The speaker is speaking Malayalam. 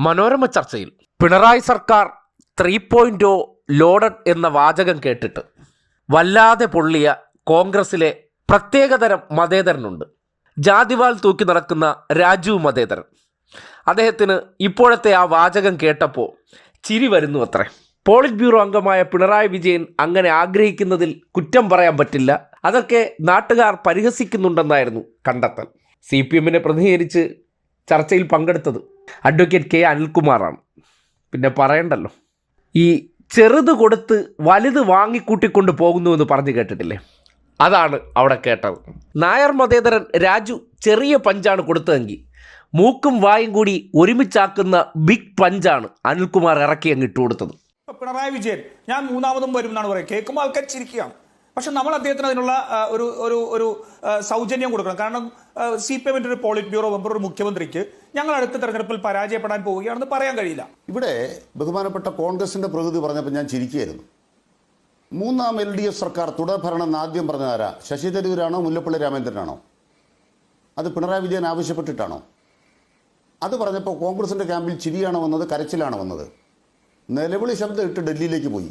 മനോരമ ചർച്ചയിൽ പിണറായി സർക്കാർ ത്രീ പോയിന്റ് ലോഡഡ് എന്ന വാചകം കേട്ടിട്ട് വല്ലാതെ പൊള്ളിയ കോൺഗ്രസിലെ പ്രത്യേകതരം മതേതരനുണ്ട്. ജാതിവാൾ തൂക്കി നടക്കുന്ന രാജു മതേതരൻ. അദ്ദേഹത്തിന് ഇപ്പോഴത്തെ ആ വാചകം കേട്ടപ്പോൾ ചിരി വരുന്നു അത്രേ. പോളിറ്റ് ബ്യൂറോ അംഗമായ പിണറായി വിജയൻ അങ്ങനെ ആഗ്രഹിക്കുന്നതിൽ കുറ്റം പറയാൻ പറ്റില്ല. അതൊക്കെ നാട്ടുകാർ പരിഹസിക്കുന്നുണ്ടെന്നായിരുന്നു കണ്ടെത്തൽ. സി പി എമ്മിനെ പ്രതിനിധീകരിച്ച് ചർച്ചയിൽ പങ്കെടുത്തത് അഡ്വക്കേറ്റ് കെ അനിൽകുമാറാണ്. പിന്നെ പറയണ്ടല്ലോ. ഈ ചെറുത് കൊടുത്ത് വലുത് വാങ്ങിക്കൂട്ടിക്കൊണ്ട് പോകുന്നു എന്ന് പറഞ്ഞു കേട്ടിട്ടില്ലേ? അതാണ് അവിടെ കേട്ടത്. നായർ മതേതരൻ രാജു ചെറിയ പഞ്ചാണ് കൊടുത്തതെങ്കിൽ മൂക്കും വായും കൂടി ഒരുമിച്ചാക്കുന്ന ബിഗ് പഞ്ചാണ് അനിൽകുമാർ ഇറക്കി അങ്ങ് ഇട്ടുകൊടുത്തത്. പിണറായി വിജയൻ ഞാൻ മൂന്നാമതും വരും എന്നാണ് പറയുന്നത് കേൾക്കുമ്പോൾ ആൾക്കാർ ചിരിക്കുകയാണ്. പക്ഷെ നമ്മൾ അദ്ദേഹത്തിന് അതിനുള്ള ഒരു ഒരു ഒരു സൗജന്യം കൊടുക്കണം. കാരണം സി പി എമ്മിന്റെ ഒരു പോളിറ്റ് ബ്യൂറോ മെമ്പർ ഒരു മുഖ്യമന്ത്രിക്ക് ഞങ്ങൾ അടുത്ത തെരഞ്ഞെടുപ്പിൽ പരാജയപ്പെടാൻ പോവുകയാണെന്ന് പറയാൻ കഴിയില്ല. ഇവിടെ ബഹുമാനപ്പെട്ട കോൺഗ്രസിന്റെ പ്രകൃതി പറഞ്ഞപ്പോൾ ഞാൻ ചിരിക്കുകയായിരുന്നു. മൂന്നാം എൽ ഡി എഫ് സർക്കാർ തുടർഭരണം ആദ്യം പറഞ്ഞതാരാ ശശി തരൂരാണോ മുല്ലപ്പള്ളി രാമേന്ദ്രനാണോ അത് പിണറായി വിജയൻ ആവശ്യപ്പെട്ടിട്ടാണോ? അത് പറഞ്ഞപ്പോൾ കോൺഗ്രസിന്റെ ക്യാമ്പിൽ ചിരിയാണോ വന്നത് കരച്ചിലാണോ വന്നത്? നിലവിളി ശബ്ദം ഇട്ട് ഡൽഹിയിലേക്ക് പോയി.